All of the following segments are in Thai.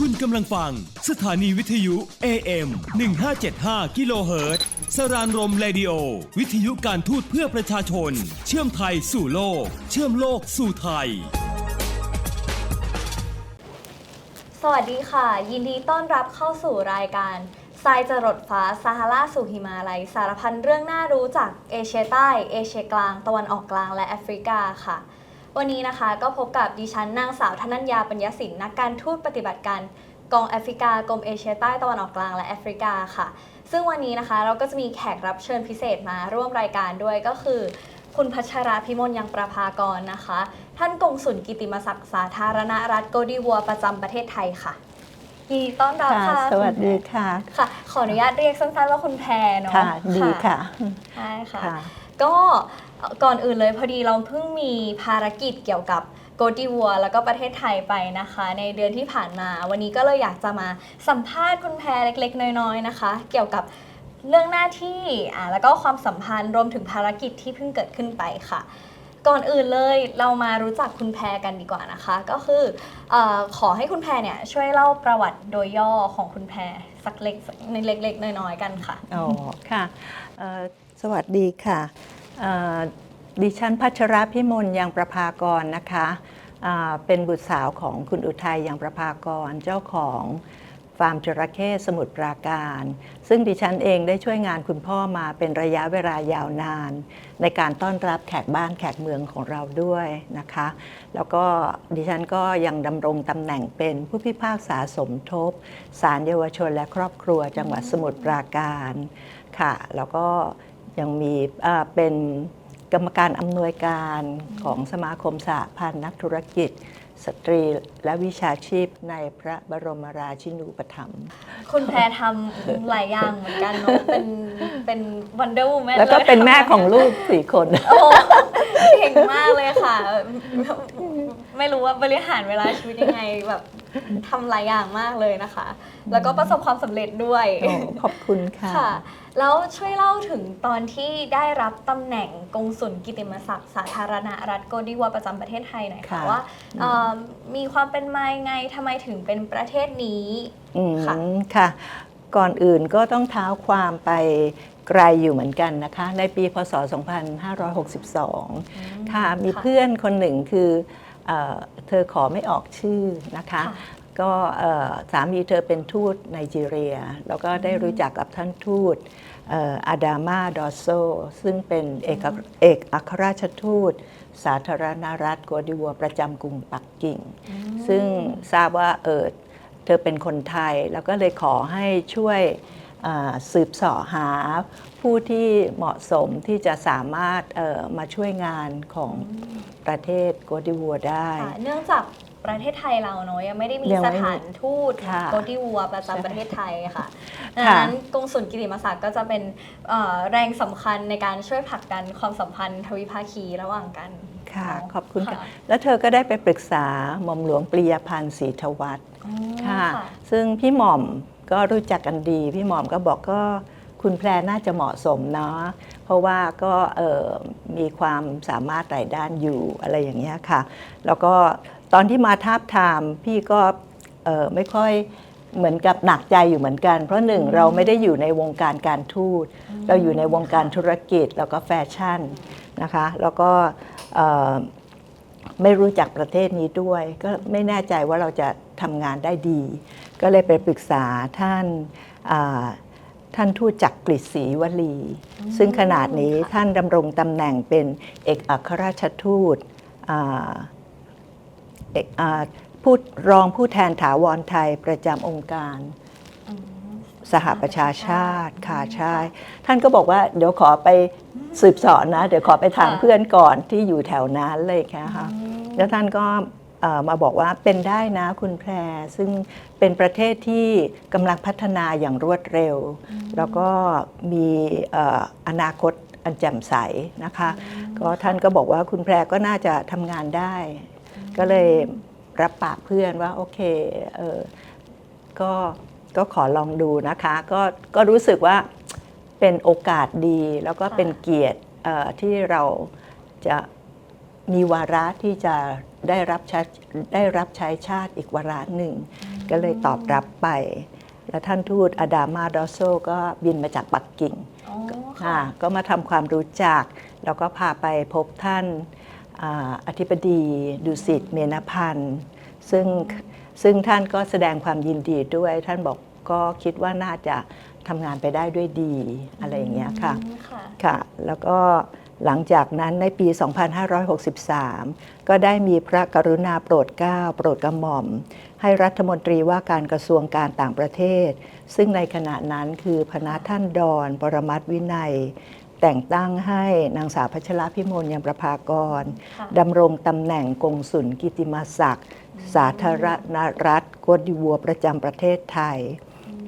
คุณกำลังฟัง สถานีวิทยุ AM 1575กิโลเฮิรตซ์สรานรมเรดิโอ วิทยุการทูตเพื่อประชาชน เชื่อมไทยสู่โลก เชื่อมโลกสู่ไทย สวัสดีค่ะ ยินดีต้อนรับเข้าสู่รายการทรายจรดฟ้าซาฮาราสู่หิมาลัย สารพันเรื่องน่ารู้จากเอเชียใต้ เอเชียกลาง ตะวันออกกลางและแอฟริกาค่ะ วันนี้นะคะก็พบกับดิฉันนางสาวธนัญญาปัญญสินนักการทูตปฏิบัติการกองแอฟริกากรมเอเชียใต้ตะวันออกกลางและแอฟริกาค่ะ ซึ่งวันนี้นะคะเราก็จะมีแขกรับเชิญพิเศษมาร่วมรายการด้วยก็คือ คุณพัชราพิมลยังประภากรนะคะ ท่านกงสุลกิติมศักดิ์สาธารณรัฐโกดิวัวประจำประเทศไทยค่ะยินดีต้อนรับค่ะค่ะสวัสดีคุณแพรค่ะ ค่ะ ขออนุญาตเรียกสั้นๆว่าคุณแพรเนาะ ค่ะ ดีค่ะ ใช่ค่ะค่ะ ก็ก่อนอื่นเลยพอดีเราเพิ่งมีภารกิจเกี่ยวกับโกดิวัวแล้วก็ประเทศไทยไปนะคะ ในเดือนที่ผ่านมา วันนี้ก็เลยอยากจะมาสัมภาษณ์คุณแพรเล็กๆ น้อยๆนะคะ เกี่ยวกับเรื่องหน้าที่อ่าแล้วก็ความสัมพันธ์รวมถึงภารกิจที่เพิ่งเกิดขึ้นไปค่ะ ก่อนอื่นเลยเรามารู้จักคุณแพรกันดีกว่านะคะ ก็คืออขอให้คุณแพรเนี่ยช่วยเล่าประวัติโดยย่อของคุณแพรสักเล็กในเล็กๆน้อยๆกันค่ะอ๋อค่ะ สวัสดีค่ะดิฉันพัชรพิมลยังประภากรนะคะเป็นบุตรสาวของคุณอุทัยยังประภากรเจ้าของฟาร์มจระเข้สมุทรปราการ ซึ่งดิฉันเองได้ช่วยงานคุณพ่อมาเป็นระยะเวลายาวนาน ในการต้อนรับแขกบ้านแขกเมืองของเราด้วยนะคะ แล้วก็ดิฉันก็ยังดำรงตำแหน่งเป็นผู้พิพากษาสมทบศาลเยาวชนและครอบครัวจังหวัดสมุทรปราการค่ะ แล้วก็ ยังมีเอ่อเป็นกรรมการอำนวยการของสมาคมสหพันธ์นักธุรกิจ สตรีและวิชาชีพในพระบรมราชินูปถัมภ์คุณแพรทำหลายอย่างเหมือนกันเนาะเป็นเป็นวันเดอร์วูแมนแล้วก็เป็นแม่ของลูกสี่คนโอ้ เก่งมากเลยค่ะ ไม่รู้ว่าบริหารเวลาชีวิตยังไงแบบทำหลายอย่างมากเลยนะคะ แล้วก็ประสบความสำเร็จด้วยโอ้ขอบคุณค่ะ ค่ะ แล้วช่วยเล่าถึงตอนที่ได้รับตำแหน่งกงสุลกิติมศักดิ์สาธารณรัฐโกดิวาประจำประเทศไทยหน่อยค่ะค่ะ ว่าเอ่อมีความเป็นมายังไงทำไมถึงเป็นประเทศนี้ อืมค่ะ ค่ะ ก่อนอื่นก็ต้องเท้าความไป ไกลอยู่เหมือนกันนะคะ ในปีพศ 2562 ค่ะมีเพื่อนคนหนึ่งคือเออเธอขอไม่ออกชื่อนะคะค่ะก็เอ่อสามีเธอเป็นทูตไนจีเรีย แล้วก็ได้รู้จักกับท่านทูตเอ่ออาดามาดอโซ ซึ่งเป็นเอกอัคเอกอัครราชทูต สาธารณรัฐกัวดิวัวประจำกรุงปักกิ่ง ซึ่งทราบว่าเออเธอเป็นคนไทย แล้วก็เลยขอให้ช่วยอ่า สืบเสาะหาผู้ที่เหมาะสมที่จะสามารถเอ่อมาช่วยงานของประเทศกัวดิวัวได้ค่ะเนื่องจากประเทศไทยเราเนาะยังไม่ได้มียังสไม่มีถานทูตค่ะโกดิวัวประจำประเทศไทยค่ะดังค่ะนั้นกงสุลกิติมศักดิ์ก็จะเป็นเอ่อแรงสำคัญในการช่วยผลักดันความสัมพันธ์ทวิภาคีระหว่างกันค่ะเนาะขอบคุณค่ะค่ะ แล้วเธอก็ได้ไปปรึกษาหม่อมหลวงปริยพันธ์ศรีทวัฒน์อ๋อค่ะ ซึ่งพี่หม่อม ก็รู้จักกันดี พี่หม่อมก็บอกก็คุณแพรน่าจะเหมาะสมเนาะเพราะว่าก็เอ่อมีความสามารถหลายด้านอยู่อะไรอย่างเงี้ยค่ะ แล้วก็ตอนที่มาทาบทามพี่ก็เอ่อไม่ค่อยเหมือนกับหนักใจอยู่เหมือนกัน เพราะหนึ่งเราไม่ได้อยู่ในวงการการทูต เราอยู่ในวงการธุรกิจแล้วก็แฟชั่นนะคะ แล้วก็เอ่อไม่รู้จักประเทศนี้ด้วย ก็ไม่แน่ใจว่าเราจะทำงานได้ดี ก็เลยไปปรึกษาท่านอ่าท่านทูตจักรกฤษศรีวลี ซึ่งขนาดนี้ท่านดำรงตำแหน่งเป็นเอกอัครราชทูตอ่าเอกอ่าผู้รองผู้แทนถาวรไทยประจำองค์การอืมสหประชาชาติค่ะใช่ท่านก็บอกว่าเดี๋ยวขอไปสืบเสอนนะ เดี๋ยวขอไปถามค่ะเพื่อนก่อนที่อยู่แถวนั้นเลยค่ะอืมแล้วท่านก็เอ่อ มาบอกว่าเป็นได้นะคุณแพร ซึ่งเป็นประเทศที่กำลังพัฒนาอย่างรวดเร็ว แล้วก็มีเอ่ออนาคตอันแจ่มใสนะคะ ก็ท่านก็บอกว่าคุณแพรก็น่าจะทำงานได้ ก็เลยรับปากเพื่อนว่าโอเคเออก็ก็ขอลองดูนะคะ ก็ก็รู้สึกว่าเป็นโอกาสดีแล้วก็ค่ะเป็นเกียรติเอ่อที่เราจะ มีวาระที่จะได้รับใช้ได้รับใช้ชาติอีกวาระหนึ่ง ก็เลยตอบรับไป แล้วท่านทูตอดามาดอโซก็บินมาจากปักกิ่งอ๋อค่ะค่ะก็มาทำความรู้จัก แล้วก็พาไปพบท่านอ่าอธิบดีดุสิตเมนพันธ์ ซึ่งซึ่งท่านก็แสดงความยินดีด้วย ท่านบอกก็คิดว่าน่าจะทำงานไปได้ด้วยดีอะไรอย่างเงี้ยค่ะอืมค่ะค่ะ แล้วก็ หลังจากนั้นในปี 2563 ก็ได้มีพระกรุณาโปรดเกล้าโปรดกระหม่อม ให้รัฐมนตรีว่าการกระทรวงการต่างประเทศ ซึ่งในขณะนั้นคือพระท่านดอนปรมัตถ์วินัย แต่งตั้งให้นางสาวพัชรพิมลยังประภากรค่ะดำรงตำแหน่งกงสุลกิติมาศักดิ์ สาธารณรัฐโกดิวัวประจำประเทศไทย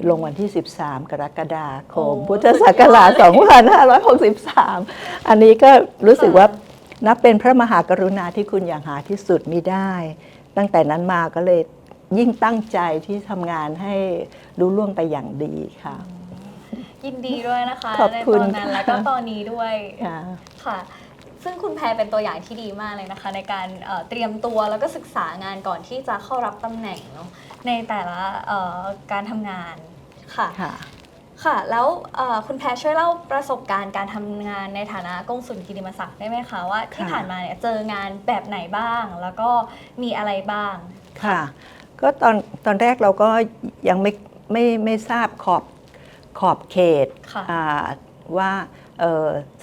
ลงวันที่ 13 กรกฎาคมโอ้พุทธศักราช 2563 อันนี้ก็รู้สึกว่านับเป็นพระมหากรุณาที่คุณอย่างหาที่สุดมิได้ ตั้งแต่นั้นมาก็เลยยิ่งตั้งใจที่ทำงานให้รู้ล่วงไปอย่างดีค่ะ ยินดีด้วยนะคะขอบในคุตณอนนั้นค่ะแล้วก็ตอนนี้ด้วยค่ะค่ะซึ่งคุณแพรเป็นตัวอย่างที่ดีมากเลยนะคะ ในการเอ่อเตรียมตัวแล้วก็ศึกษางานก่อนที่จะเข้ารับตำแหน่งเนาะ ในแต่ละเอ่อการทำงานค่ะ ค่ะ ค่ะ แล้วเอ่อคุณแพรช่วยเล่าประสบการณ์การทำงานในฐานะกงสุลกิติมศักดิ์ได้ไหมคะว่าที่ค่ะ ผ่านมาเนี่ยเจองานแบบไหนบ้าง แล้วก็มีอะไรบ้าง ค่ะ ก็ตอนตอนแรกเราก็ยังไม่ไม่ไม่ทราบขอบขอบเขตค่ะ อ่าว่าเอ่อ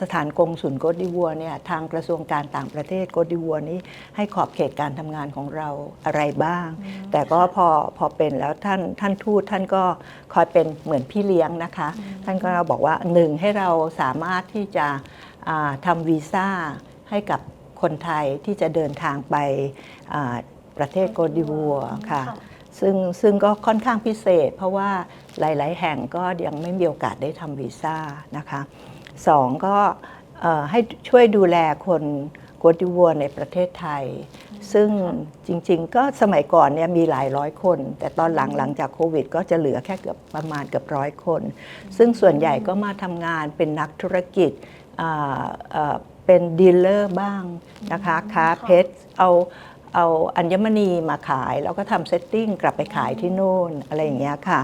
สถานกงสุลโกดิวัวเนี่ยทางกระทรวงการต่างประเทศโกดิวัวนี้ให้ขอบเขตการทำงานของเราอะไรบ้าง แต่ก็พอพอเป็นแล้วท่านท่านทูตท่านก็คอยเป็นเหมือนพี่เลี้ยงนะคะ ท่านก็บอกว่าหนึ่งให้เราสามารถที่จะอ่าทำวีซ่าให้กับคนไทยที่จะเดินทางไปอ่าประเทศโกดิวัวค่ะค่ะซึ่งซึ่งก็ค่อนข้างพิเศษ เพราะว่าหลาย ๆ แห่งก็ยังไม่มีโอกาสได้ทำวีซ่านะคะ สองก็เอ่อให้ช่วยดูแลคนโกดิวัวในประเทศไทย ซึ่งจริงๆ ก็สมัยก่อนเนี่ยมีหลายร้อยคน แต่ตอนหลังหลังจากโควิด ก็จะเหลือแค่เกือบประมาณเกือบร้อยคน ซึ่งส่วนใหญ่ก็มาทำงานเป็นนักธุรกิจอ่าเอ่อเป็นดีลเลอร์บ้างนะคะค้าเพชรเอาเอาอัญมณีมาขาย แล้วก็ทำเซตติ้งกลับไปขายที่โน่นอะไรอย่างเงี้ยค่ะ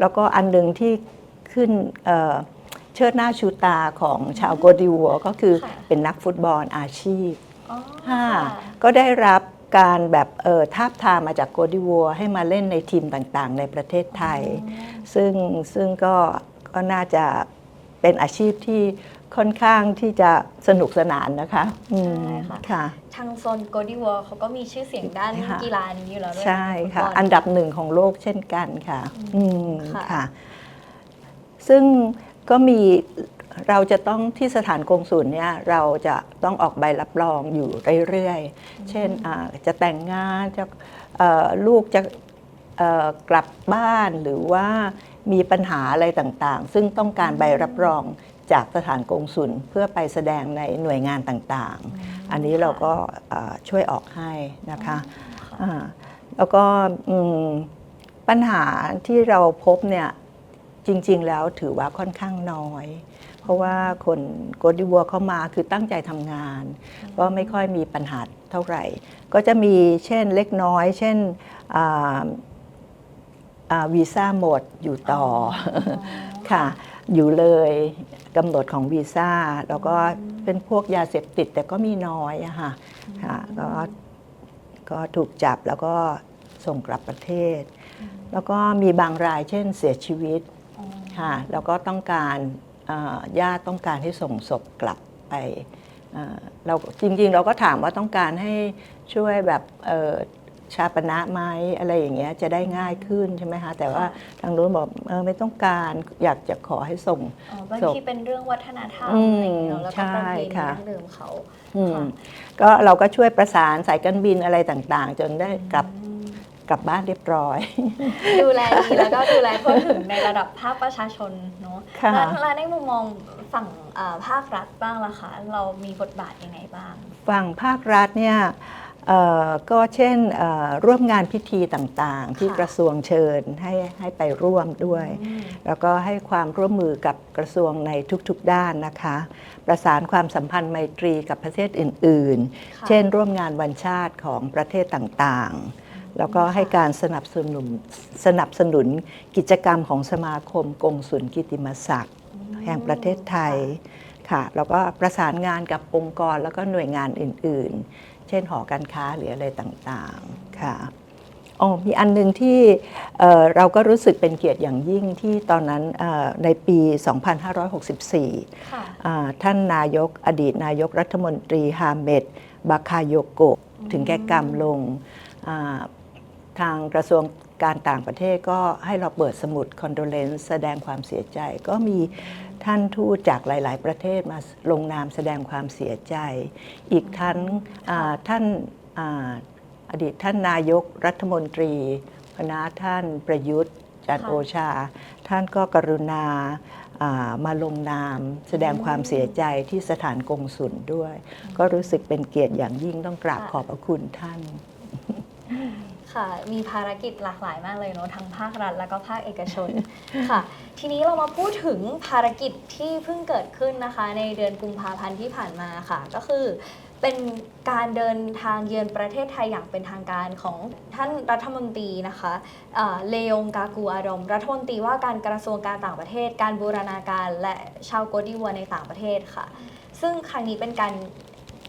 แล้วก็อันหนึ่งที่ขึ้น เอ่อเชิดหน้าชูตาของชาวโกดิวัวก็คือค่ะเป็นนักฟุตบอลอาชีพอ๋อค่ะค่ะก็ได้รับการแบบเออทาบทามมาจากโกดิวัวให้มาเล่นในทีมต่างๆ ในประเทศไทย ซึ่งซึ่งก็ก็น่าจะเป็นอาชีพที่ค่อนข้างที่จะสนุกสนานนะคะอืมใช่ค่ะค่ะ ทางโซนโกดิวอเขาก็มีชื่อเสียงด้านค่ะกีฬานี้อยู่แล้วด้วยใช่ค่ะฟุตบลอันดับหนึ่งของโลกเช่นกันค่ะ อืมค่ะค่ะซึ่ง ก็มีเราจะต้องที่สถานกงสุลเนี่ยเราจะต้องออกใบรับรองอยู่เรื่อยๆ เช่นอ่าจะแต่งงานจะเอ่อลูกจะเอ่อกลับบ้านหรือว่ามีปัญหาอะไรต่างๆ ซึ่งต้องการใบรับรองจากสถานกงสุลเพื่อไปแสดงในหน่วยงานต่างๆ อันนี้เราก็เอ่อช่วยออกให้นะคะอ่าแล้วก็อืมปัญหาที่เราพบเนี่ย จริง ๆ แล้วถือว่าค่อนข้างน้อย เพราะว่าคนโกดิวัวเข้ามาคือตั้งใจทำงาน ก็ไม่ค่อยมีปัญหาเท่าไหร่ ก็จะมีเช่นเล็กน้อย เช่นอ่าอ่าวีซ่าหมดอยู่ต่ออค่ะ อยู่เลยกำหนดของวีซ่า แล้วก็เป็นพวกยาเสพติดแต่ก็มีน้อยอะค่ะค่ะก็ก็ถูกจับแล้วก็ส่งกลับประเทศ แล้วก็มีบางรายเช่นเสียชีวิต ค่ะแล้วก็ต้องการเอ่อญาติต้องการให้ส่งศพกลับไปเอ่อเราจริงๆ เราก็ถามว่าต้องการให้ช่วยแบบเอ่อชาปณะไหมอะไรอย่างเงี้ยจะได้ง่ายขึ้นใช่ไหมคะแต่ว่าทางนู้นบอกเออไม่ต้องการอยากจะขอให้ส่งอ๋อบางศพทีเป็นเรื่องวัฒนธรรมอืมอะไรอย่างเงี้ยเนอะแล้วก็ประเพณีใช่ค่ะดั้งเดิมเขาอืมค่ะก็เราก็ช่วยประสานสายการบินอะไรต่างๆ จนได้กลับ กลับบ้านเรียบร้อย ดูแลดีแล้วก็ดูแลทั่วถึงในระดับภาคประชาชนเนาะค่ะ แล้วแล้วในมุมมองฝั่งเอ่อภาครัฐบ้างล่ะคะ เรามีบทบาทยังไงบ้าง ฝั่งภาครัฐเนี่ยเอ่อก็เช่นเอ่อร่วมงานพิธีต่างๆ ที่ค่ะ กระทรวงเชิญให้ให้ไปร่วมด้วย อืม แล้วก็ให้ความร่วมมือกับกระทรวงในทุกๆด้านนะคะ ประสานความสัมพันธ์ไมตรีกับประเทศอื่นค่ะๆเช่น ร่วมงานวันชาติของประเทศต่างๆ แล้วก็ให้การสนับสนุนสนับสนุนกิจกรรมของสมาคมกงสุลกิติมศักดิ์แห่งประเทศไทยค่ะแล้วก็ประสานงานกับองค์กรแล้วก็หน่วยงานอื่น ๆ เช่นหอการค้าหรืออะไรต่างๆค่ะอ๋อมีอันหนึงที่เอ่อเราก็รู้สึกเป็นเกียรติอย่างยิ่งที่ตอนนั้นเอ่อในปี 2564ค่ะอ่าท่านนายกอดีตนายกรัฐมนตรีฮาเมดบาคาโยโกะถึงแก่กรรมลงอ่า ทางกระทรวงการต่างประเทศก็ให้เราเปิดสมุดคอนโดเลนซ์แสดงความเสียใจ ก็มีท่านทูตจากหลาย ๆ ประเทศมาลงนามแสดงความเสียใจ อีกทั้งอ่าท่านออดีตท่านนายกรัฐมนตรีคณะท่านประยุทธ์จันโอชา ท่านก็กรุณาามาลงนามแสดงความเสียใจที่สถานกงสุลด้วย ก็รู้สึกเป็นเกียรติอย่างยิ่งต้องกราบขอบพระคุณท่าน ค่ะ มีภารกิจหลากหลายมากเลยเนอะทั้งภาครัฐแล้วก็ภาคเอกชนค่ะ ทีนี้เรามาพูดถึงภารกิจที่เพิ่งเกิดขึ้นนะคะ ในเดือนกุมภาพันธ์ที่ผ่านมาค่ะ ก็คือเป็นการเดินทางเยือนประเทศไทยอย่างเป็นทางการของท่านรัฐมนตรีนะคะเอ่อเลยงกากูอารมรัฐมนตรีว่าการกระทรวงการต่างประเทศ การบูรณาการและชาวโกดิวัวในต่างประเทศค่ะ ซึ่งครั้งนี้เป็นการ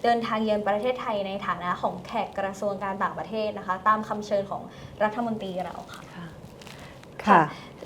เดินทางเยือนประเทศไทยในฐานะของแขกกระทรวงการต่างประเทศนะคะ ตามคำเชิญของรัฐมนตรีเราค่ะค่ะ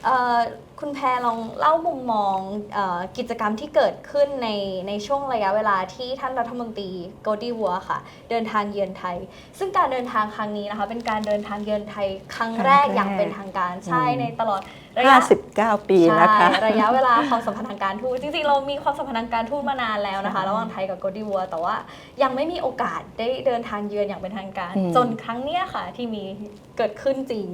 เอ่อ คุณแพรลองเล่ามุมมองเออกิจกรรมที่เกิดขึ้นในในช่วงระยะเวลาที่ท่านรัฐมนตรีโกดีวัวค่ะ เดินทางเยือนไทย ซึ่งการเดินทางครั้งนี้นะคะ เป็นการเดินทางเยือนไทยครั้งแรกครั้งแรกอย่างเป็นทางการใช่อืมในตลอดระยะ59 ปีนะคะใช่ระยะเวลาความสัมพันธ์ทางการทูตจริงๆ เรามีความสัมพันธ์ทางการทูตมานานแล้วนะคะใช่ระหว่างไทยกับโกดิวัว แต่ว่ายังไม่มีโอกาสได้เดินทางเยือนอย่างเป็นทางการอืมจนครั้งเนี้ยค่ะที่มีเกิดขึ้นจริง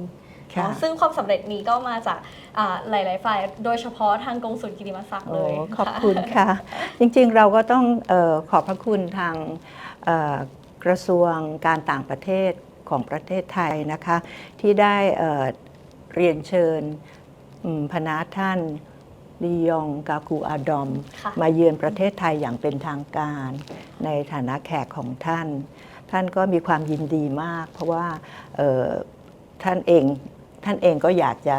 ค่ะเนาะซึ่งความสำเร็จนี้ก็มาจากอ่าหลาย ๆ ฝ่าย โดยเฉพาะทางกงสุลกิติมศักดิ์เลยโอ้ขอบคุณค่ะ จริง ๆ เราก็ต้องเออขอบพระคุณทางเอ่อกระทรวงการต่างประเทศของประเทศไทยนะคะ ที่ได้เอ่อเรียนเชิญอืมพนาท่านลียองกากูอาดอมค่ะมาเยือนประเทศไทยอย่างเป็นทางการ ในฐานะแขกของท่าน ท่านก็มีความยินดีมาก เพราะว่าเอ่อท่านเอง ท่านเองก็อยากจะ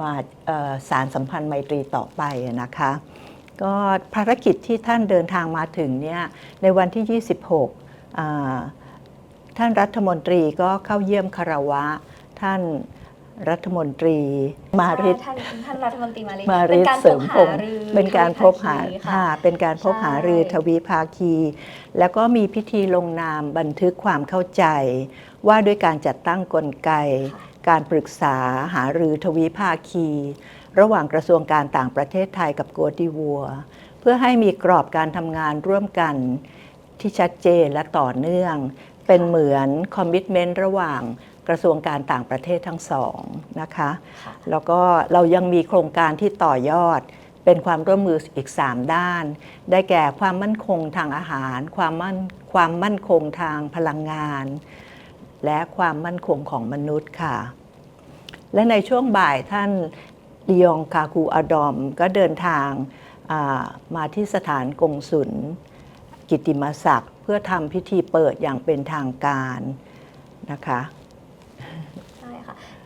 มาเอ่อสารสัมพันธ์ไมตรีต่อไปอะนะคะก็ภารกิจที่ท่านเดินทางมาถึงเนี่ยในวันที่ 26อ่าท่านรัฐมนตรีก็เข้าเยี่ยมคารวะ ท่านรัฐมนตรีมาริตท่านท่านรัฐมนตรีมาริมาเป็รินศการเสริมพงศ์พบหารือเป็นการพบหาทวิภคีค่ะค่ะเป็นการพบหารือใช่ทวิภาคี แล้วก็มีพิธีลงนามบันทึกความเข้าใจ ว่าด้วยการจัดตั้งกลไกค่ะ การปรึกษาหารือทวิภาคี ระหว่างกระทรวงการต่างประเทศไทยกับโกดิวัว เพื่อให้มีกรอบการทำงานร่วมกันที่ชัดเจนและต่อเนื่อง เป็นเหมือนคอมมิชเมนต์ระหว่างกระทรวงการต่างประเทศทั้งสองนะคะค่ะแล้วก็เรายังมีโครงการที่ต่อยอดเป็นความร่วมมืออีก 3 ด้าน ได้แก่ความมั่นคงทางอาหาร ความมั่นความมั่นคงทางพลังงาน และความมั่นคงของมนุษย์ค่ะ และในช่วงบ่ายท่านลียองคาคูอาดอมก็เดินทางามาที่สถานกงสุลกิติมศักดิ์ เพื่อทำพิธีเปิดอย่างเป็นทางการนะคะ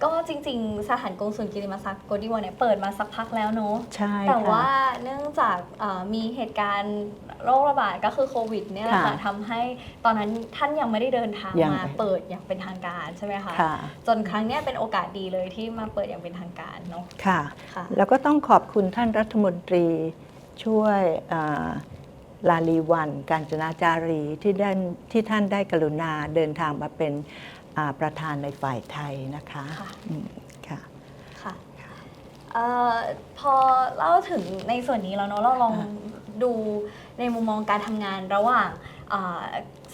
ก็จริงๆ สถานกงสุลกิติมศักดิ์โกดิวัวเนี่ยเปิดมาสักพักแล้วเนอะใช่แต่ค่ะว่าเนื่องจากเอ่อมีเหตุการณ์โรคระบาดก็คือโควิดเนี่ยแหละค่ะค่ะทำให้ตอนนั้นท่านยังไม่ได้เดินทางยังมาเปิดอย่างเป็นทางการใช่ไหมคะค่ะจนครั้งเนี้ยเป็นโอกาสดีเลยที่มาเปิดอย่างเป็นทางการเนาะค่ะค่ะแล้วก็ต้องขอบคุณท่านรัฐมนตรีช่วยอ่าลาลีวัน การจนาจารีที่ได้ที่ท่านได้กรุณาเดินทางมาเป็นอ่า ประธานในฝ่ายไทยนะคะค่ะ อืมค่ะ ค่ะเอ่อพอเล่าถึงในส่วนนี้แล้วเนาะเราลองค่ะ ดูในมุมมองการทำงานระหว่างอ่า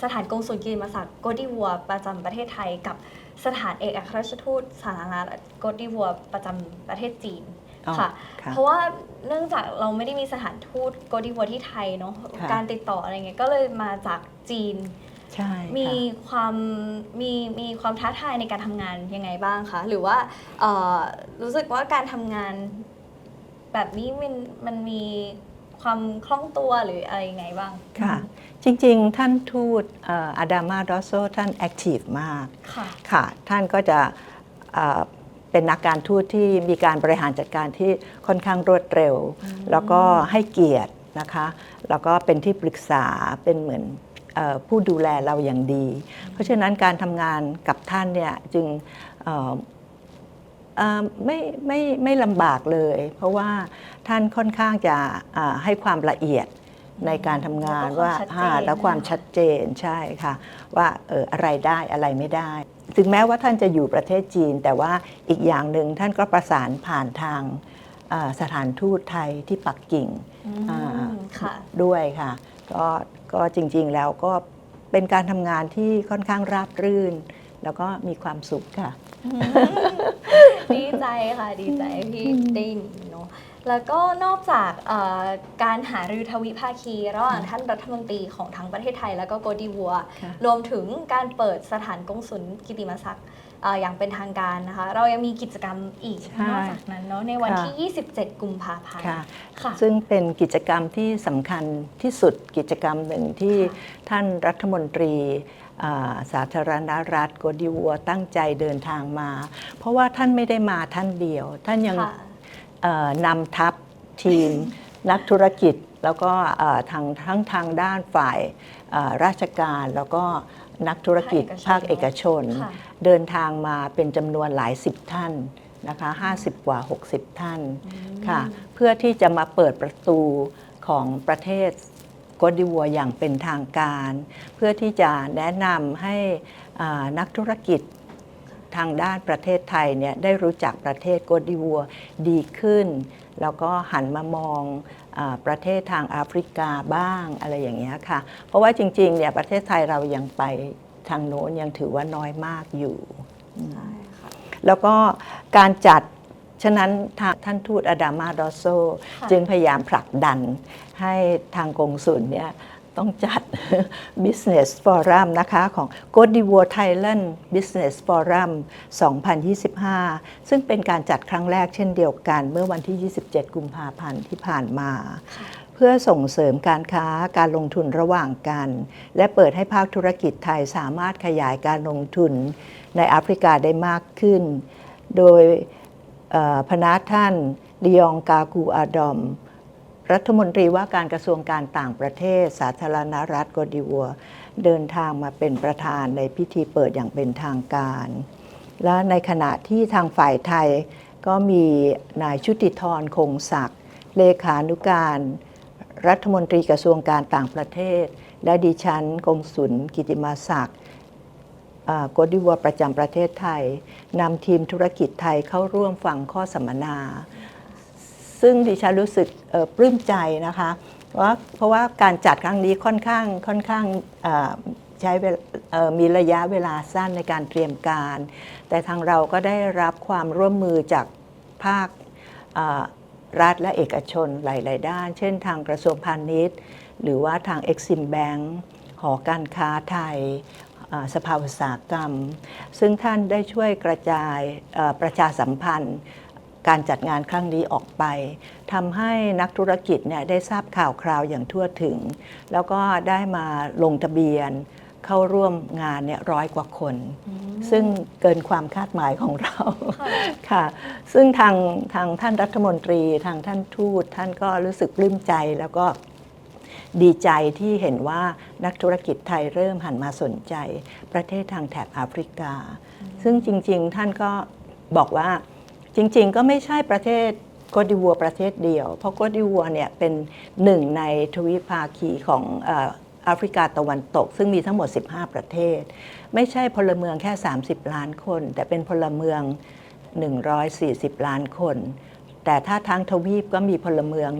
สถานกงสุลกิติมศักดิ์โกดิวัวประจำประเทศไทย กับสถานเอกอัครราชทูตสาธารณรัฐโกดิวัวประจำประเทศจีน อ๋อค่ะค่ะ เพราะว่าเนื่องจากเราไม่ได้มีสถานทูตโกดิวัวที่ไทยเนาะค่ะ การติดต่ออะไรเงี้ยก็เลยมาจากจีน ใช่มีค่ะ ความมีมีความท้าทายในการทำงานยังไงบ้างคะ หรือว่าเอ่อรู้สึกว่าการทำงาน แบบนี้มันมันมีความคล่องตัวหรืออะไรยังไงบ้าง ค่ะ จริงๆ ท่านทูตอาดามาดอโซท่านแอคทีฟมาก ค่ะ ค่ะท่านก็จะเอ่อเป็นนักการทูตที่มีการบริหารจัดการที่ค่อนข้างรวดเร็ว แล้วก็ให้เกียรตินะคะ แล้วก็เป็นที่ปรึกษาเป็นเหมือนเออ ผู้ดูแลเราอย่างดี เพราะฉะนั้นการทำงานกับท่านเนี่ยจึงเอ่อเอ่อไม่ไม่ไม่ลำบากเลย เพราะว่าท่านค่อนข้างจะอ่าให้ความละเอียดในการทำงานแล้วก็ว่าความชัดเจนอ่าแล้วความนะคะชัดเจนใช่ค่ะ ว่าเอออะไรได้อะไรไม่ได้ ถึงแม้ว่าท่านจะอยู่ประเทศจีน แต่ว่าอีกอย่างหนึ่งท่านก็ประสานผ่านทางอ่าสถานทูตไทยที่ปักกิ่งอืมอ่าค่ะด้วยค่ะ ก็ ก็จริงๆแล้วก็เป็นการทำงานที่ค่อนข้างราบรื่น แล้วก็มีความสุขค่ะ ดีใจค่ะดีใจที่ได้ยินเนาะแล้วก็นอกจากเอ่อการหารือทวิภาคีระหว่างท่านรัฐมนตรีของทั้งประเทศไทย แล้วก็โกดิวัว ค่ะ รวมถึงการเปิดสถานกงสุลกิติมศักดิ์ เอ่ออย่างเป็นทางการนะคะ เรายังมีกิจกรรมอีกใช่ นอกจากนั้นเนาะในวันค่ะที่ 27 กุมภาพันธ์ค่ะ ค่ะ ซึ่งเป็นกิจกรรมที่สำคัญที่สุดกิจกรรมหนึ่งที่ค่ะท่านรัฐมนตรีอ่าสาธารณรัฐโกดิวัวตั้งใจเดินทางมา เพราะว่าท่านไม่ได้มาท่านเดียว ท่านยังค่ะ เอ่อนำทัพทีม นักธุรกิจแล้วก็เอ่อทางทั้งทางด้านฝ่ายเอ่อราชการแล้วก็ นักธุรกิจภาภาคคเอเอกกชชนนค่ะเดินทางมาเป็นจำนวนหลายสิบท่านนะคะ50 กว่า 60 ท่านค่ะ เพื่อที่จะมาเปิดประตูของประเทศโกดิวัวอย่างเป็นทางการ เพื่อที่จะแนะนำให้อ่านักธุรกิจทางด้านประเทศไทยเนี่ยได้รู้จักประเทศโกดิวัวดีขึ้น แล้วก็หันมามองอา ประเทศทางแอฟริกาบ้างอะไรอย่างเงี้ยค่ะ เพราะว่าจริงๆเนี่ยประเทศไทยเรายังไปทางโน้นยังถือว่าน้อยมากอยู่ใช่ค่ะแล้วก็การจัดฉะนั้นทางท่านทูตอดามาดอโซค่ะจึงพยายามผลักดันให้ทางกงสุลเนี่ย ต้องจัด Business Forum นะคะของ g o d i v o r Thailand Business Forum 2025 ซึ่งเป็นการจัดครั้งแรกเช่นเดียวกัน เมื่อวันที่ 27 กุมภาพันธ์ที่ผ่านมาเพื่อส่งเสริมการค้าการลงทุนระหว่างกัน และเปิดให้ภาคธุรกิจไทยสามารถขยายการลงทุนในแอฟริกาได้มากขึ้น โดยเอ่อพนักท่านดิยองกากูอาดอม รัฐมนตรีว่าการกระทรวงการต่างประเทศ สาธารณรัฐโกดิวัว เดินทางมาเป็นประธานในพิธีเปิดอย่างเป็นทางการ และในขณะที่ทางฝ่ายไทยก็มีนายชุติธรคงศักดิ์เลขานุการ รัฐมนตรีกระทรวงการต่างประเทศ และดิฉันกงสุลกิติมาศักดิ์กดิวัวประจำประเทศไทยนำทีมธุรกิจไทยเข้าร่วมฟังข้อสัมมนา ซึ่งดิฉันรู้สึกปลื้มใจนะคะว่าเพราะว่าการจัดครั้งนี้ค่อนข้างค่อนข้างใช้มีระยะเวลาสั้นในการเตรียมการ แต่ทางเราก็ได้รับความร่วมมือจากภาครัฐและเอกชนหลาย ๆ ด้าน เช่นทางกระทรวงพาณิชย์ หรือว่าทาง Exim Bank หอการค้าไทยสภาอุตสาหกรรม ซึ่งท่านได้ช่วยกระจายประชาสัมพันธ์ การจัดงานครั้งนี้ออกไปทำให้นักธุรกิจเนี่ยได้ทราบข่าวคราวอย่างทั่วถึง แล้วก็ได้มาลงทะเบียนเข้าร่วมงานเนี่ยร้อยกว่าคน ซึ่งเกินความคาดหมายของเราค่ะค่ะซึ่งทางทางท่านรัฐมนตรี ทางท่านทูตท่านก็รู้สึกปลื้มใจแล้วก็ดีใจที่เห็นว่านักธุรกิจไทยเริ่มหันมาสนใจ ประเทศทางแถบแอฟริกา ซึ่งจริง ๆ ท่านก็บอกว่า จริงๆ ก็ไม่ใช่ประเทศโกดิวัวประเทศเดียว เพราะโกดิวัวเนี่ยเป็นหนึ่งในทวิภาคีของเอ่อแอฟริกาตะวันตก ซึ่งมีทั้งหมด 15 ประเทศ ไม่ใช่พลเมืองแค่ 30 ล้านคน แต่เป็นพลเมือง 140 ล้านคน แต่ถ้าทั้งทวีปก็มีพลเมือง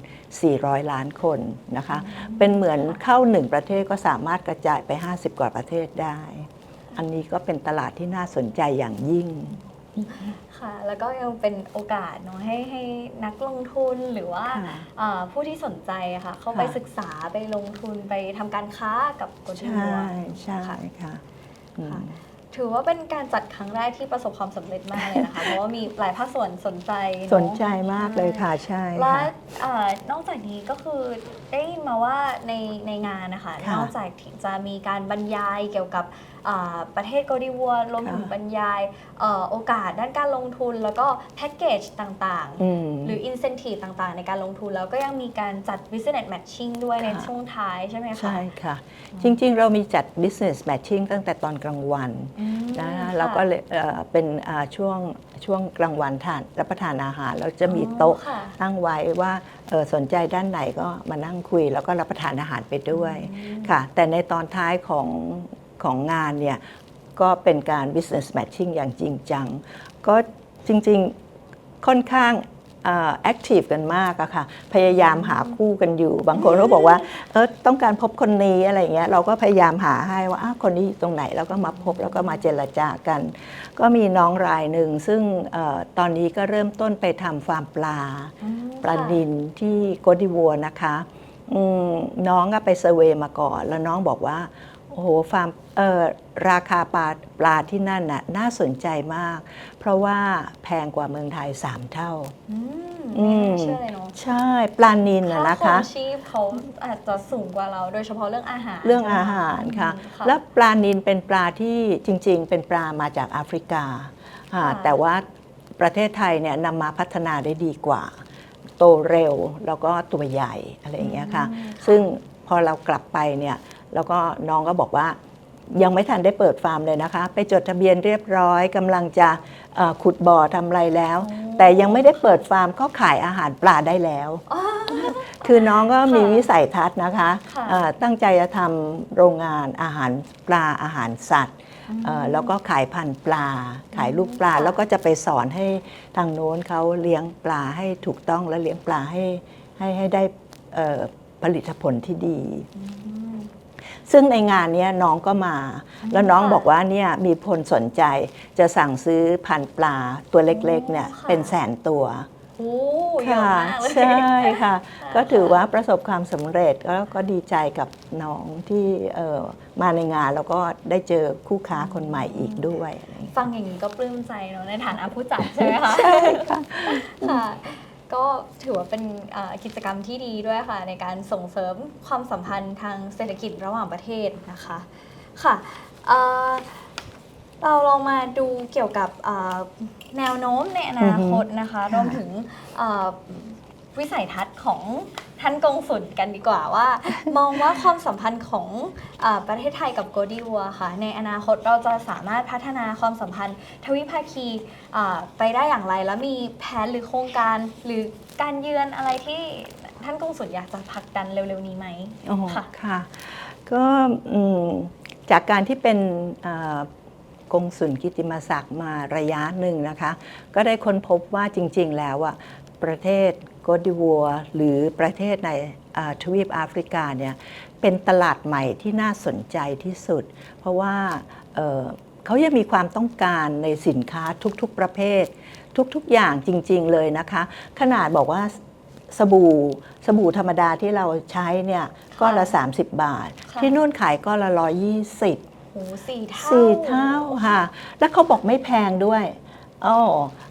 1,400 ล้านคนนะคะเป็นเหมือนเข้าหนึ่งประเทศก็สามารถกระจายไป 50 กว่าประเทศได้ อันนี้ก็เป็นตลาดที่น่าสนใจอย่างยิ่ง ค่ะ แล้วก็ยังเป็นโอกาสเนาะให้ให้นักลงทุนหรือว่าค่ะเอ่อผู้ที่สนใจอะค่ะ เข้าไปค่ะ ศึกษาไปลงทุนไปทำการค้ากับโกดิใช่วัวใช่ค่ะอืมค่ะ ถือว่าเป็นการจัดครั้งแรกที่ประสบความสำเร็จมากเลยนะคะ เพราะว่ามีหลายภาคส่วนสนใจเอะสนใจมากเลยค่ะใช่และค่ะ เอ่อนอกจากนี้ก็คือได้ยินมาว่าในในงานนะคะค่ะนอกจากที่จะมีการบรรยายเกี่ยวกับอ่าประเทศโกดิวัวรวมถึงค่ะ บรรยายเอ่อโอกาสด้านการลงทุน แล้วก็แพ็กเกจต่างๆอืมหรือ incentive ต่างๆ ในการลงทุนแล้วก็ยังมีการจัด business matching ด้วยในค่ะ ช่วงท้ายใช่ไหมคะ ใช่ค่ะ จริงๆ เรามีจัด business matching ตั้งแต่ตอนกลางวัน อืมนะค่ะแล้วก็เลยเอ่อเป็นอ่าช่วงช่วงกลางวันทานรับประทานอาหาร แล้วจะมีโต๊ะอ๋อค่ะตั้งไว้ว่าเอ่อสนใจด้านไหนก็มานั่งคุย แล้วก็รับประทานอาหารไปด้วยค่ะ แต่ในตอนท้ายของของงานเนี่ย ก็เป็นการ business matching อย่างจริงจัง ก็จริงๆ ค่อนข้าง แอคทีฟกันมากอะค่ะ พยายามหาคู่กันอยู่ บางคนก็บอกว่า เออต้องการพบคนนี้อะไรเงี้ย เราก็พยายามหาให้ว่าอ้าวคนนี้อยู่ตรงไหน แล้วก็มาพบแล้วก็มาเจรจากัน ก็มีน้องรายหนึ่ง ซึ่งเออตอนนี้ก็เริ่มต้นไปทำฟาร์มปลา ปลาค่ะนินที่โกดิวัวนะคะ น้องก็ไปเซอร์เวย์มาก่อน แล้วน้องบอกว่า โอ้โหฟาร์มเอ่อราคาปลาปลาที่นั่นน่ะน่าสนใจมาก เพราะว่าแพงกว่าเมืองไทย3เท่าอืมอืไม่มน่าเชื่อเลยเนาะใช่ปลานินน่ะค่านะครอคะงชีพเขาอาจจะสูงกว่าเราโดยเฉพาะเรื่องอาหาร เรื่องใช่ไหมอาหารค่ะอืมแล้วปลานินเป็นปลาที่จริง ๆ เป็นปลามาจากแอฟริกาอ่าค่ะแต่ว่าประเทศไทยเนี่ยนำมาพัฒนาได้ดีกว่า โตเร็วแล้วก็ตัวใหญ่อะไรอย่างเงี้ยค่ะอืมซึ่งพอเรากลับไปเนี่ย แล้วก็น้องก็บอกว่ายังไม่ทันได้เปิดฟาร์มเลยนะคะ ไปจดทะเบียนเรียบร้อยกำลังจะเอ่อขุดบ่อทำอะไรแล้ว แต่ยังไม่ได้เปิดฟาร์มก็ขายอาหารปลาได้แล้วอ๋อคือน้องก็มีค่ะวิสัยทัศน์นะคะค่ะเอ่อตั้งใจจะทำโรงงานอาหารปลาอาหารสัตว์เอ่อแล้วก็ขายพันธุ์ปลา ขายลูกปลาค่ะแล้วก็จะไปสอนให้ทางโน้นเขาเลี้ยงปลาให้ถูกต้องและเลี้ยงปลาให้ให้ให้ได้เอ่อผลิตผลที่ดีอืม ซึ่งในงานเนี้ยน้องก็มา แล้วน้องค่ะบอกว่าเนี่ยมีคนสนใจจะสั่งซื้อพันธุ์ปลาตัวเล็กๆเนี่ยอ๋อค่ะเป็นแสนตัวโอ้เยอะค่ะมากเลยใช่ค่ะค่ะ ก็ถือว่าประสบความสำเร็จแล้วก็ดีใจกับน้องที่เอ่อมาในงานแล้วก็ได้เจอคู่ค้าคนใหม่อีกด้วยอะไรอย่างเงี้ยฟังอย่างนี้ก็ปลื้มใจเนาะในฐานะผู้จัดใช่ไหมคะใช่ค่ะค่ะ ก็ถือว่าเป็นกิจกรรมที่ดีด้วยค่ะ ในการส่งเสริมความสัมพันธ์ทางเศรษฐกิจระหว่างประเทศนะคะค่ะเเราลองมาดูเกี่ยวกับแนวโน้มในอนาคตนะคะรวมถึงวิสัยทัศน์ของ ท่านกงสุลกันดีกว่าว่า มองว่าความสัมพันธ์ของเออประเทศไทยกับโกดีวัวค่ะ ในอนาคตเราจะสามารถพัฒนาความสัมพันธ์ ทวิภาคีเอ่อไปได้อย่างไร แล้วมีแผนหรือโครงการหรือการเยือนอะไรที่ท่านกงสุลอยากจะผลักดันเร็วๆนี้ไหมโอ้โหค่ะค่ะ ก็อืมจากการที่เป็นเอ่อกงสุลกิติมศักดิ์มาระยะหนึ่งนะคะ ก็ได้ค้นพบว่าจริง ๆ แล้วอะ ประเทศโกดดิวัวหรือประเทศในอ่าทวีปแอฟริกาเนี่ยเป็นตลาดใหม่ที่น่าสนใจที่สุด เพราะว่าเอ่อเขายังมีความต้องการในสินค้าทุกๆประเภท ทุกๆอย่างจริง ๆ เลยนะคะ ขนาดบอกว่าสบู่สบู่ธรรมดาที่เราใช้เนี่ยก้อนละ 30 บาทค่ะที่นู่นขายก้อนละ 120โอ้สี่เท่าสี่เท่าค่ะ แล้วเขาบอกไม่แพงด้วย อ๋อ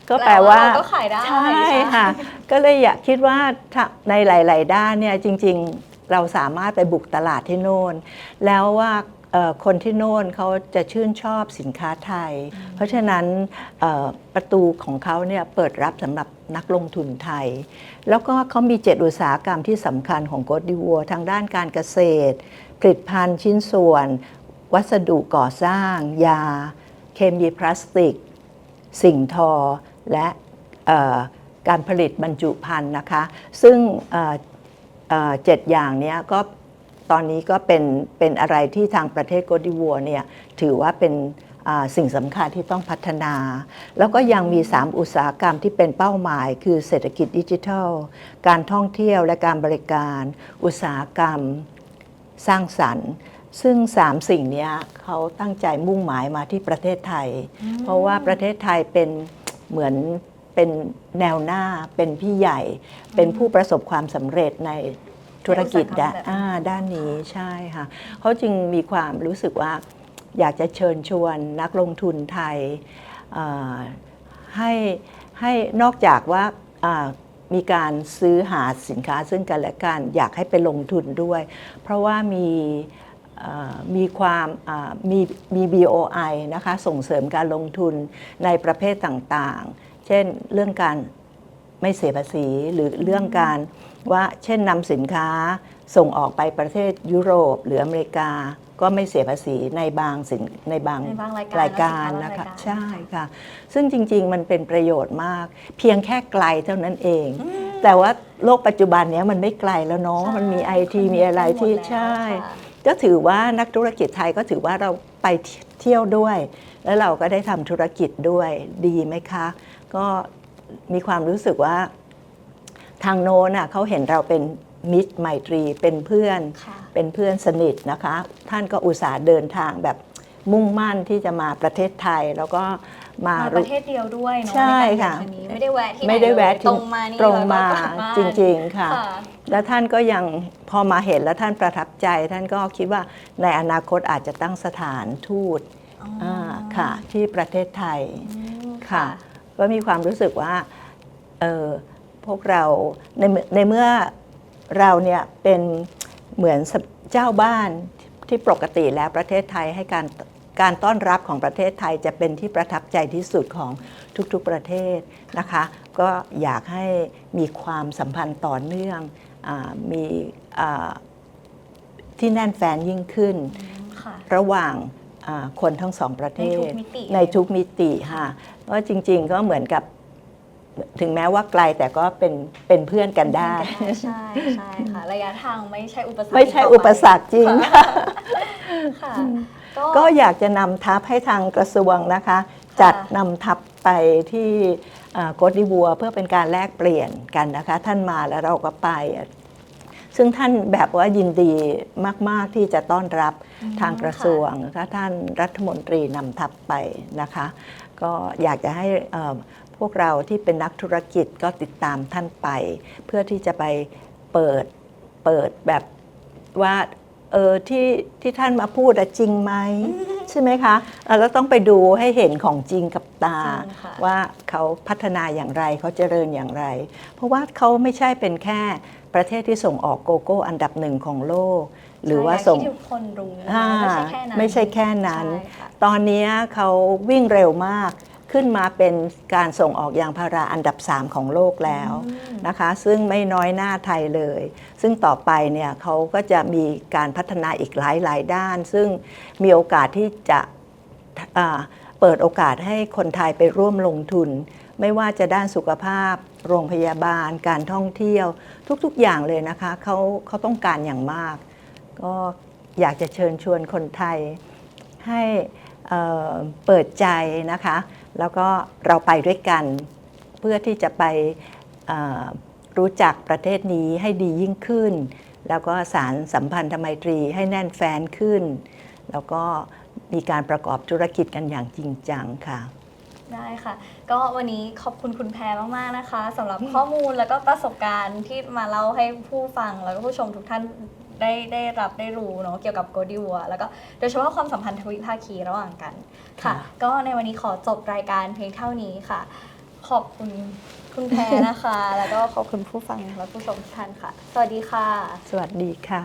ก็แปลว่าแปลว่าเราก็ขายได้ใช่ใช่ค่ะ ก็เลยอยากคิดว่าถ้าในหลาย ๆ ด้านเนี่ยจริง ๆ เราสามารถไปบุกตลาดที่โน่น แล้วว่าเอ่อคนที่โน่นเขาจะชื่นชอบสินค้าไทย เพราะฉะนั้นเอ่อประตูของเขาเนี่ยเปิดรับสำหรับนักลงทุนไทย แล้วก็เขามีเจ็ดอุตสาหกรรมที่สำคัญของโกดดิวัวทางด้านการเกษตร ผลิตภัณฑ์ชิ้นส่วน วัสดุก่อสร้าง ยา เคมีพลาสติก สิ่งทอและการผลิตบรรจุภัณฑ์นะคะ ซึ่งเจ็ดอย่างนี้ก็ตอนนี้ก็เป็นเป็นอะไรที่ทางประเทศโกดิวัวเนี่ยถือว่าเป็นสิ่งสำคัญที่ต้องพัฒนา แล้วก็ยังมี 3 อุตสาหกรรมที่เป็นเป้าหมาย คือเศรษฐกิจดิจิทัล การท่องเที่ยวและการบริการ อุตสาหกรรม สร้างสรรค์ ซึ่งสามสิ่งเนี้ยเขาตั้งใจมุ่งหมายมาที่ประเทศไทย เพราะว่าประเทศไทยเป็นเหมือนเป็นแนวหน้าเป็นพี่ใหญ่ เป็นผู้ประสบความสำเร็จในธุรกิจในอุตสาหกรรมด้านแบบนี้อ่าด้านนี้ใช่ค่ะเขาจึงมีความรู้สึกว่าอยากจะเชิญชวนนักลงทุนไทยเอ่อให้ให้นอกจากว่าอ่ามีการซื้อหาสินค้าซึ่งกันและกันอยากให้ไปลงทุนด้วย เพราะว่ามีเอ่อ มีความอ่ามีมี BOI นะคะส่งเสริมการลงทุนในประเภทต่างๆ เช่นเรื่องการไม่เสียภาษีหรือเรื่องการว่าเช่นนำสินค้าส่งออกไปประเทศยุโรปหรืออเมริกาก็ไม่เสียภาษีในบางสินในบางในบางรายการรายการและสินค้าบางนะคะรายการใช่ค่ะ ซึ่งจริง ๆ มันเป็นประโยชน์มาก เพียงแค่ไกลเท่านั้นเอง แต่ว่าโลกปัจจุบันเนี้ยมันไม่ไกลแล้วเนาะใช่มันมีไอทีมีอะไรที่หมดแล้วใช่ค่ะ ก็ถือว่านักธุรกิจไทยก็ถือว่าเราไปเที่ยวด้วย แล้วเราก็ได้ทำธุรกิจด้วยดีไหมคะ ก็มีความรู้สึกว่าทางโน้นน่ะเขาเห็นเราเป็นมิตรไมตรีเป็นเพื่อนค่ะเป็นเพื่อนสนิทนะคะ ท่านก็อุตส่าห์เดินทางแบบมุ่งมั่นที่จะมาประเทศไทย แล้วก็ มามาประเทศเดียวด้วยเนาะใช่นการค่ะเดินทางนี้ไม่ได้แวะที่ไหนไม่ได้แวะเลยที่ตรงมานี่ตรงมาแล้วก็กลับบ้นจริงๆค่ะ ค่ะ แล้วท่านก็ยังพอมาเห็นแล้วท่านประทับใจ ท่านก็คิดว่าในอนาคตอาจจะตั้งสถานทูตอ๋ออ่าค่ะ ที่ประเทศไทย อืมค่ะก็มีความรู้สึกว่าเออพวกเราในเมื่อในเมื่อเราเนี่ยเป็นเหมือนเจ้าบ้านที่ปกติแล้วประเทศไทยให้การ การต้อนรับของประเทศไทยจะเป็นที่ประทับใจที่สุดของทุกๆประเทศนะคะ ก็อยากให้มีความสัมพันธ์ต่อเนื่องอามีอ่าที่แน่นแฟนยิ่งขึ้นอืมค่ะระหว่างอ่าคนทั้งสองประเทศในทุกมิติในทุกมิติค่ะก็จริง ๆ ก็เหมือนกับถึงแม้ว่าไกลแต่ก็เป็นเป็นเพื่อนกันได้ ใช่ใช่ค่ะ ระยะทางไม่ใช่อุปสรรคไม่ใช่กต่อุปสรรคจริงค่ะค่ะ ก็อยากจะนำทัพให้ทางกระทรวงนะคะ จัดนำทัพไปที่โกดิบัว เพื่อเป็นการแลกเปลี่ยนกันนะคะ ท่านมาแล้วเราก็ไป ซึ่งท่านแบบว่ายินดีมาก ๆ ที่จะต้อนรับอืมทางกระทรวงนะคะท่านรัฐมนตรีนำทัพไปนะคะ ก็อยากจะให้เอ่อพวกเราที่เป็นนักธุรกิจก็ติดตามท่านไป เพื่อที่จะไปเปิดเปิดแบบว่า เออที่ที่ท่านมาพูดอะจริงไหมใช่ไหมคะเอ่อแล้วต้องไปดูให้เห็นของจริงกับตา จริงค่ะ ว่าเขาพัฒนาอย่างไรเขาเจริญอย่างไร เพราะว่าเขาไม่ใช่เป็นแค่ประเทศที่ส่งออกโกโก้อันดับหนึ่งของโลก หรือว่าใช่ส่งที่ทุกคนรู้อ่าไม่ใช่แค่นั้น ไม่ใช่แค่นั้น ใช่ค่ะ ตอนนี้เขาวิ่งเร็วมาก ขึ้นมาเป็นการส่งออกยางพาราอันดับ 3 ของโลกแล้วอืมนะคะ ซึ่งไม่น้อยหน้าไทยเลย ซึ่งต่อไปเนี่ยเขาก็จะมีการพัฒนาอีกหลายหลายๆด้าน ซึ่งมีโอกาสที่จะอ่าเปิดโอกาสให้คนไทยไปร่วมลงทุน ไม่ว่าจะด้านสุขภาพ โรงพยาบาล การท่องเที่ยว ทุกๆอย่างเลยนะคะเขาเขาต้องการอย่างมาก ก็อยากจะเชิญชวนคนไทยให้ เเปิดใจนะคะ แล้วก็เราไปด้วยกัน เพื่อที่จะไปรู้จักประเทศนี้ให้ดียิ่งขึ้น แล้วก็สารสัมพันธไมตรีให้แน่นแฟนขึ้น แล้วก็มีการประกอบธุรกิจกันอย่างจริงจังค่ะ ได้ค่ะ ก็วันนี้ขอบคุณคุณแพรมาก ๆ นะคะสำหรับข้อมูลแล้วก็ประสบการณ์ที่มาเล่าให้ผู้ฟังแล้วก็ผู้ชมทุกท่าน ได้ได้รับได้รู้เนาะเกี่ยวกับโกดิวัวแล้วก็โดยเฉพาะความสัมพันธ์ทวิภาคีระหว่างกันค่ะค่ะ ก็ในวันนี้ขอจบรายการเพียงเท่านี้ค่ะ ขอบคุณคุณแพรนะคะ แล้วก็ขอบคุณผู้ฟังและผู้ชมทุกท่านค่ะ สวัสดีค่ะ สวัสดีค่ะ